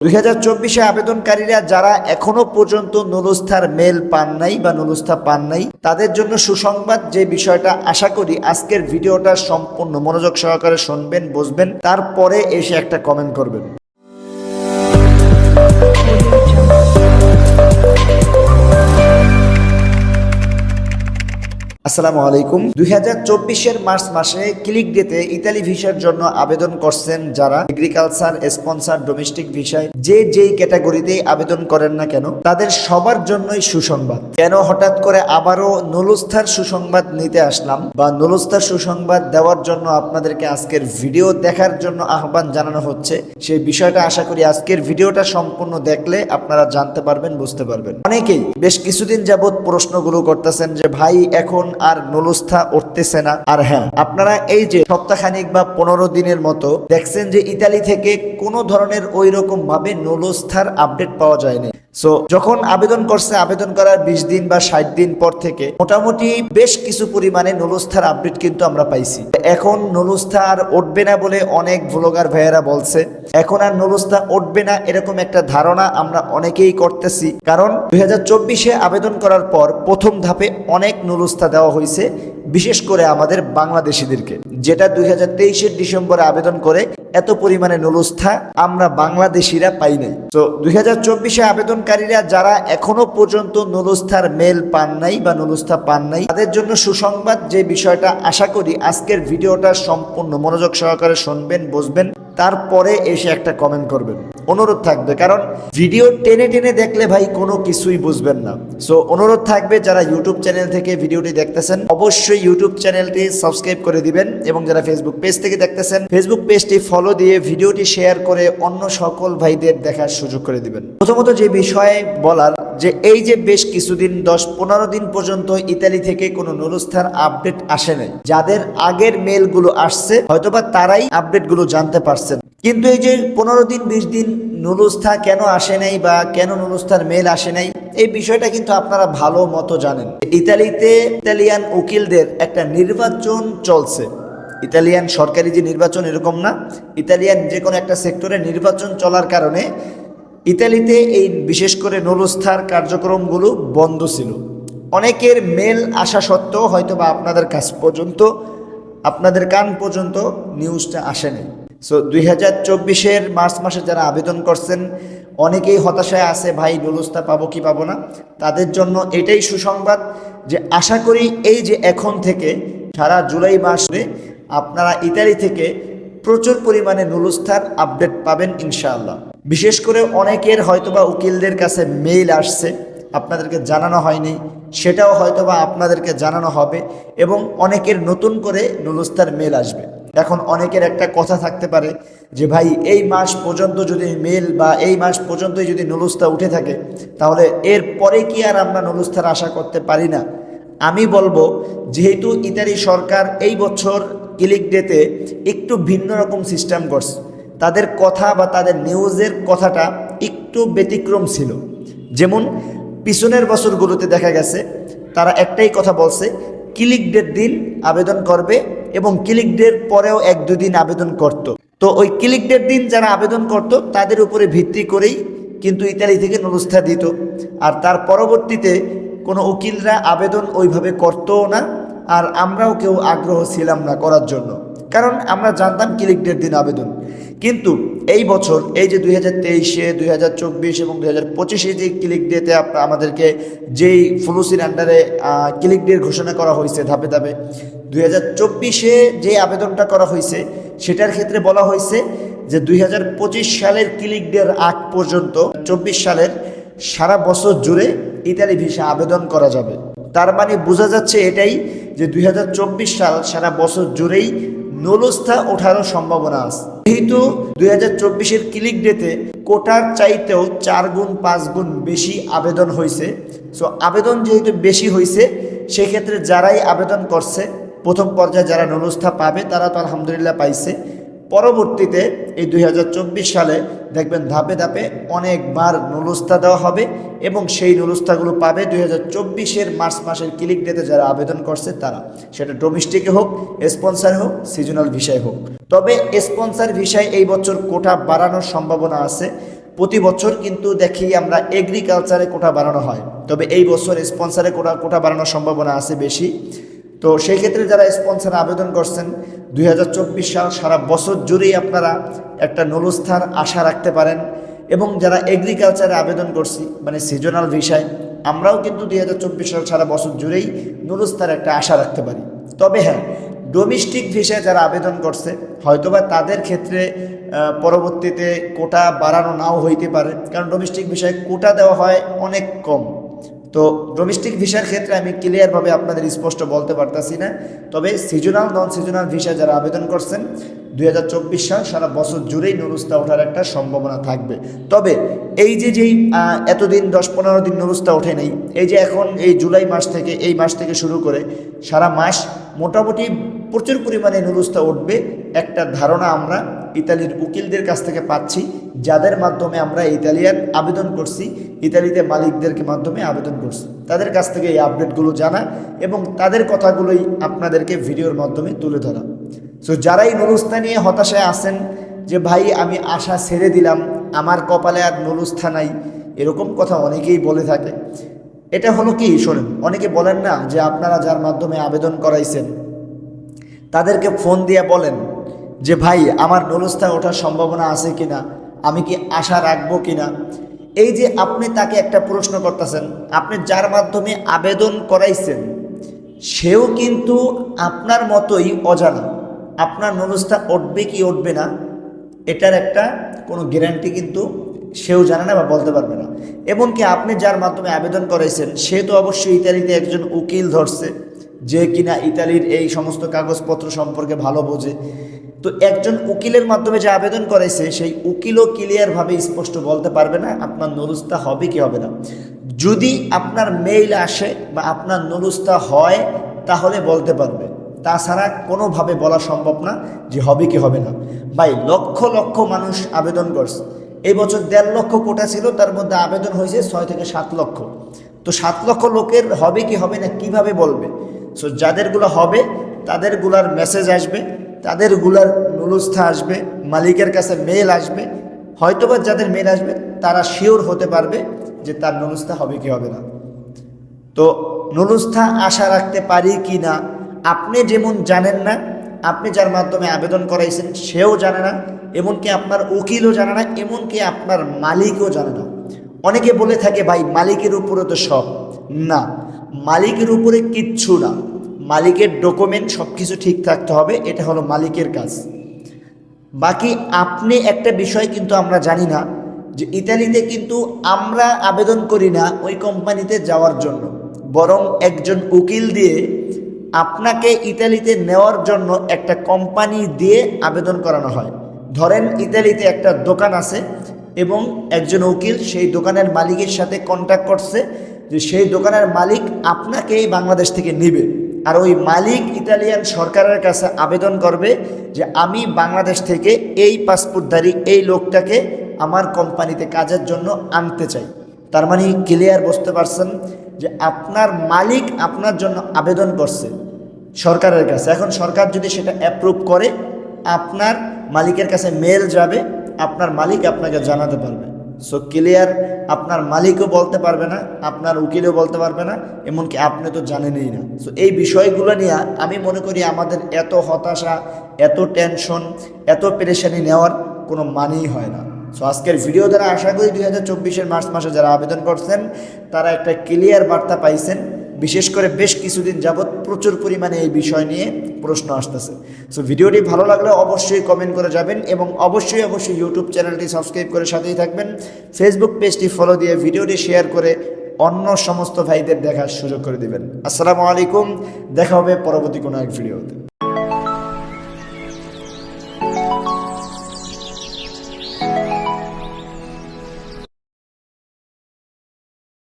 দুই হাজার চব্বিশে আবেদনকারীরা যারা এখনও পর্যন্ত নুরুস্থার মেল পান নাই বা নুরুস্থা পান নাই, তাদের জন্য সুসংবাদ যে বিষয়টা আশা করি আজকের ভিডিওটা সম্পূর্ণ মনোযোগ সহকারে শুনবেন, বুঝবেন, তারপরে এসে একটা কমেন্ট করবেন। আসসালামু আলাইকুম। দুই হাজার চব্বিশের মার্চ মাসে ক্লিক ডেতে ইতালি ভিসার জন্য আবেদন করছেন যারা এগ্রিকালচার স্পন্সর ডোমেস্টিক ভিসায় যে যেই ক্যাটাগরিতে আবেদন করেন না কেন, তাদের সবার জন্যই সুসংবাদ। কেন হঠাৎ করে আবারও নুলুস্থার সুসংবাদ নিতে আসলাম বা নুলুস্থার সুসংবাদ দেওয়ার জন্য আপনাদেরকে আজকের ভিডিও দেখার জন্য আহ্বান জানানো হচ্ছে, সেই বিষয়টা আশা করি আজকের ভিডিওটা সম্পূর্ণ দেখলে আপনারা জানতে পারবেন, বুঝতে পারবেন। অনেকেই বেশ কিছুদিন যাবত প্রশ্নগুলো করতেছেন যে, ভাই, এখন আর নুলুস্থা উঠতেছে না। আর হ্যাঁ আপনারা এই যে সপ্তাহখানিক বা পনেরো দিনের মতো দেখছেন যে ইতালি থেকে কোনো ধরনের ওই রকম ভাবে নুলুস্থার আপডেট পাওয়া যায়নি। সো যখন আবেদন করছে, আবেদন করার বিশ দিন বা ষাট দিন পর থেকে মোটামুটি বেশ কিছু পরিমাণে নুলুস্থার আপডেট কিন্তু আমরা পাইছি। এখন নুলুস্থা আর উঠবে না বলে অনেক ভ্লগার ভাইয়েরা বলছে। এখন আর নুলুস্থা উঠবে না এরকম একটা ধারণা আমরা অনেকেই করতেছি। কারণ দুই হাজার আবেদন করার পর প্রথম ধাপে অনেক নুলুস্থা দেওয়া হয়েছে বিশেষ করে আমাদের বাংলাদেশিদেরকে। যেটা দুই হাজার তেইশের ডিসেম্বরে আবেদন করে এত পরিমাণে নলস্থা আমরা বাংলাদেশিরা পাই নাই। তো দুই হাজার চব্বিশে আবেদনকারীরা যারা এখনও পর্যন্ত নলস্থার মেল পান নাই বা নলস্থা পান নাই, তাদের জন্য সুসংবাদ যে বিষয়টা আশা করি আজকের ভিডিওটা সম্পূর্ণ মনোযোগ সহকারে শুনবেন, বুঝবেন। তারপরে এসে একটা কমেন্ট করবেন। অনুরোধ থাকবে, কারণ ভিডিও টেনে টেনে দেখলে ভাই কোনো কিছুই বুঝবেন না। সো অনুরোধ থাকবে, যারা ইউটিউব চ্যানেল থেকে ভিডিওটি দেখতেছেন, অবশ্যই ইউটিউব চ্যানেলটি সাবস্ক্রাইব করে দিবেন এবং যারা ফেসবুক পেজ থেকে দেখতেছেন ফেসবুক পেজটি ফলো দিয়ে ভিডিওটি শেয়ার করে অন্য সকল ভাইদের দেখার সুযোগ করে দিবেন। প্রথমত যে বিষয়ে বলার, যে এই যে বেশ কিছুদিন, দশ পনেরো দিন পর্যন্ত ইতালি থেকে কোনো নুরুস্থার আপডেট আসে নাই। যাদের আগের মেলগুলো আসছে, হয়তোবা তারাই আপডেটগুলো জানতে পারছেন কিন্তু এই যে পনেরো দিন, বিশ দিন নুলুস্থা কেন আসে নাই বা কেন নুলুস্থার মেল আসে নাই, এই বিষয়টা কিন্তু আপনারা ভালো মতো জানেন। ইতালিতে ইতালিয়ান উকিলদের একটা নির্বাচন চলছে। ইতালিয়ান সরকারি যে নির্বাচন এরকম না, ইতালিয়ান যে কোনো একটা সেক্টরে নির্বাচন চলার কারণে ইতালিতে এই বিশেষ করে নুলুস্থার কার্যক্রমগুলো বন্ধ ছিল। অনেকের মেল আসা সত্ত্বেও হয়তো বা আপনাদের কাছ পর্যন্ত, আপনাদের কান পর্যন্ত নিউজটা আসেনি সো দুই হাজার চব্বিশের মার্চ মাসে যারা আবেদন করছেন, অনেকেই হতাশায় আছে, ভাই নুলুস্তা পাবো কি পাবো না? তাদের জন্য এটাই সুসংবাদ যে আশা করি এই যে এখন থেকে সারা জুলাই মাসে আপনারা ইতালি থেকে প্রচুর পরিমাণে নুলুস্থার আপডেট পাবেন, ইনশাআল্লাহ। বিশেষ করে অনেকের হয়তোবা উকিলদের কাছে মেইল আসছে, আপনাদেরকে জানানো হয়নি, সেটাও হয়তোবা আপনাদেরকে জানানো হবে এবং অনেকের নতুন করে নুলুস্তার মেল আসবে। এখন অনেকের একটা কথা থাকতে পারে যে, ভাই, এই মাস পর্যন্ত যদি মেল বা এই মাস পর্যন্তই যদি নুলুস্তা উঠে থাকে, তাহলে এর পরে কি আর আমরা নুলুস্তার আশা করতে পারি না? আমি বলব, যেহেতু ইতালি সরকার এই বছর ক্লিক ডেতে একটু ভিন্ন রকম সিস্টেম করছে। তাদের কথা বা তাদের নিউজের কথাটা একটু ব্যতিক্রম ছিল। যেমন, পিছনের বছরগুলোতে দেখা গেছে, তারা একটাই কথা বলছে, ক্লিক ডের দিন, আবেদন করবে এবং ক্লিক ডের পরেও এক দুদিন আবেদন করত। তো ওই ক্লিক ডের দিন যারা আবেদন করত, তাদের উপরে ভিত্তি করেই কিন্তু ইতালি থেকে নুরুস্থা দিত। আর তার পরবর্তীতে কোনো উকিলরা আবেদন ওইভাবে করতও না, আর আমরাও কেউ আগ্রহ ছিলাম না করার জন্য। কারণ আমরা জানতাম ক্লিক ডের দিন আবেদন। কিন্তু এই বছর, এই যে দুই হাজার তেইশে, দুই হাজার চব্বিশ এবং দুই হাজার পঁচিশে যে ক্লিক ডেতে আমাদেরকে যেই ফলুসির আন্ডারে ক্লিক ডের ঘোষণা করা হয়েছে ধাপে ধাপে দুই হাজার চব্বিশে যে আবেদনটা করা হয়েছে, সেটার ক্ষেত্রে বলা হয়েছে যে দুই হাজার পঁচিশ সালের ক্লিক ডের আগ পর্যন্ত চব্বিশ সালের সারা বছর জুড়ে ইতালি ভিসা আবেদন করা যাবে। তার মানে বোঝা যাচ্ছে এটাই যে দুই হাজার চব্বিশ সাল সারা বছর জুড়েই নলস্থা ওঠারও সম্ভাবনা আছে। যেহেতু দুই হাজার চব্বিশের ক্লিক ডেতে কোটার চাইতেও চার গুণ, পাঁচ গুণ বেশি আবেদন হয়েছে। সো আবেদন যেহেতু বেশি হয়েছে, সেক্ষেত্রে যারাই আবেদন করছে প্রথম পর্যায়ে যারা নলস্থা পাবে, তারা তো আলহামদুলিল্লাহ পাইছে। পরবর্তীতে এই দুই হাজার চব্বিশ সালে দেখবেন ধাপে ধাপে অনেকবার নুলুস্তা দেওয়া হবে এবং সেই নুলুস্তাগুলো পাবে। দুই হাজার চব্বিশের মার্চ মাসের ক্লিক ডেতে যারা আবেদন করছে তারা, সেটা ডোমেস্টিকে হোক স্পন্সার হোক সিজনাল ভিসায় হোক। তবে স্পন্সার ভিসায় এই বছর কোটা বাড়ানোর সম্ভাবনা আছে। প্রতি বছর কিন্তু দেখি আমরা এগ্রিকালচারে কোটা বাড়ানো হয়। তবে এই বছর স্পন্সারে কোটা কোটা বাড়ানোর সম্ভাবনা আছে বেশি। তো সেই ক্ষেত্রে যারা স্পন্সারে আবেদন করছেন, দুই হাজার চব্বিশ সাল সারা বছর জুড়েই আপনারা একটা নুরুস্থার আশা রাখতে পারেন এবং যারা এগ্রিকালচারে আবেদন করছি মানে সিজনাল ভিসায় আমরাও কিন্তু দুই হাজার চব্বিশ সাল সারা বছর জুড়েই নুরুস্থার একটা আশা রাখতে পারি। তবে হ্যাঁ ডোমেস্টিক ভিসায় যারা আবেদন করছে, হয়তোবা তাদের ক্ষেত্রে পরবর্তীতে কোটা বাড়ানো নাও হইতে পারে, কারণ ডোমেস্টিক ভিসায় কোটা দেওয়া হয় অনেক কম। তো ডোমেস্টিক ভিসার ক্ষেত্রে আমি ক্লিয়ারভাবে আপনাদের স্পষ্ট বলতে পারতাছি না। তবে সিজনাল নন সিজনাল ভিসা যারা আবেদন করছেন, দুই হাজার চব্বিশ সাল সারা বছর জুড়েই নুরুস্তা ওঠার একটা সম্ভাবনা থাকবে। তবে এই যে যেই এতদিন দশ পনেরো দিন নুরুস্তা ওঠে নেই, এই যে এখন এই জুলাই মাস থেকে, এই মাস থেকে শুরু করে সারা মাস মোটামুটি প্রচুর পরিমাণে নুরুস্তা উঠবে। একটা ধারণা আমরা ইতালির উকিলদের কাছ থেকে পাচ্ছি, যাদের মাধ্যমে আমরা ইতালিয়ান আবেদন করছি, ইতালিতে মালিকদেরকে মাধ্যমে আবেদন করছি। তাদের কাছ থেকে এই আপডেটগুলো জানা এবং তাদের কথাগুলোই আপনাদেরকে ভিডিওর মাধ্যমে তুলে ধরা। সো যারা এই নুরুস্তা নিয়ে হতাশায় আসেন যে, ভাই, আমি আশা ছেড়ে দিলাম, আমার কপালে আর নুরুস্থা নাই, এরকম কথা অনেকেই বলে থাকে। এটা হলো কি? শোনেন, অনেকে বলেন না যে, আপনারা যার মাধ্যমে আবেদন করাইছেন তাদেরকে ফোন দিয়ে বলেন যে, ভাই, আমার নুরুস্থায় ওঠার সম্ভাবনা আছে কিনা? আমি কি আশা রাখব কিনা? এই যে আপনি তাকে একটা প্রশ্ন করতেছেন, আপনি যার মাধ্যমে আবেদন করাইছেন, সেও কিন্তু আপনার মতোই অজানা। আপনার নুরুস্তা উঠবে কি উঠবে না, এটার একটা কোনো গ্যারান্টি কিন্তু সেও জানে না বা বলতে পারবে না। এমনকি আপনি যার মাধ্যমে আবেদন করেছেন সে তো অবশ্যই ইতালিতে একজন উকিল ধরছে। যে কিনা ইতালির এই সমস্ত কাগজপত্র সম্পর্কে ভালো বোঝে। তো একজন উকিলের মাধ্যমে যে আবেদন করেছে, সেই উকিলও ক্লিয়ারভাবে স্পষ্ট বলতে পারবে না, আপনার নুরুস্তা হবে কি হবে না। যদি আপনার মেইল আসে বা আপনার নুরুস্তা হয়, তাহলে বলতে পারবে। তাছাড়া কোনোভাবে বলা সম্ভব না যে হবে কি হবে না। ভাই, লক্ষ লক্ষ মানুষ আবেদন করছে। এই বছর দেড় লক্ষ কোটা ছিল, তার মধ্যে আবেদন হয়েছে ছয় থেকে সাত লক্ষ। তো সাত লক্ষ লোকের হবে কি হবে না, কীভাবে বলবে? সো যাদেরগুলো হবে, তাদেরগুলার মেসেজ আসবে, তাদেরগুলার নুলুস্থা আসবে, মালিকের কাছে মেল আসবে, হয়তোবা যাদের মেল আসবে, তারা শিওর হতে পারবে যে তার নুলুস্থা হবে কি হবে না। তো, নুলুস্থা আশা রাখতে পারি কি না, আপনি যেমন জানেন না, আপনি যার মাধ্যমে আবেদন করাইছেন, সেও জানে না, এমনকি আপনার উকিলও জানে না, এমনকি আপনার মালিকও জানে না। অনেকে বলে থাকে, ভাই, মালিকের উপরে তো সব। না মালিকের উপরে কিচ্ছু না। মালিকের ডকুমেন্ট সব কিছু ঠিক থাকতে হবে, এটা হলো মালিকের কাজ। বাকি আপনি একটা বিষয় কিন্তু আমরা জানি না, যে ইতালিতে কিন্তু আমরা আবেদন করি না ওই কোম্পানিতে যাওয়ার জন্য। বরং একজন উকিল দিয়ে আপনাকে ইতালিতে নেওয়ার জন্য একটা কোম্পানি দিয়ে আবেদন করানো হয়। ধরেন ইতালিতে একটা দোকান আছে এবং একজন উকিল সেই দোকানের মালিকের সাথে কন্ট্যাক্ট করছে যে সেই দোকানের মালিক আপনাকে এই বাংলাদেশ থেকে নেবে। আর ওই মালিক ইতালিয়ান সরকারের কাছে আবেদন করবে যে আমি বাংলাদেশ থেকে এই পাসপোর্টধারী এই লোকটাকে আমার কোম্পানিতে কাজের জন্য আনতে চাই। তার মানে ক্লিয়ার বুঝতে পারছেন যে আপনার মালিক আপনার জন্য আবেদন করছে সরকারের কাছে। এখন সরকার যদি সেটা অ্যাপ্রুভ করে, আপনার মালিকের কাছে মেল যাবে, আপনার মালিক আপনাকে জানাতে পারবে। সো ক্লিয়ার আপনার মালিকও বলতে পারবে না, আপনার উকিলও বলতে পারবে না, এমনকি আপনি তো জানেনই না। সো এই বিষয়গুলো নিয়ে আমি মনে করি আমাদের এত হতাশা, এত টেনশন এত পেরেশানি নেওয়ার কোনো মানেই হয় না। সো আজকের ভিডিও দ্বারা আশা করি দুই হাজার চব্বিশের মার্চ মাসে যারা আবেদন করছেন, তারা একটা ক্লিয়ার বার্তা পাইছেন। বিশেষ করে বেশ কিছুদিন যাবৎ প্রচুর পরিমাণে এই বিষয় নিয়ে প্রশ্ন আসতেছে। সো ভিডিওটি ভালো লাগলে অবশ্যই কমেন্ট করে যাবেন এবং অবশ্যই অবশ্যই ইউটিউব চ্যানেলটি সাবস্ক্রাইব করে সাথেই থাকবেন। ফেসবুক পেজটি ফলো দিয়ে ভিডিওটি শেয়ার করে অন্য সমস্ত ভাইদের দেখার সুযোগ করে দিবেন। আসসালামু আলাইকুম, দেখা হবে পরবর্তী কোনো এক ভিডিওতে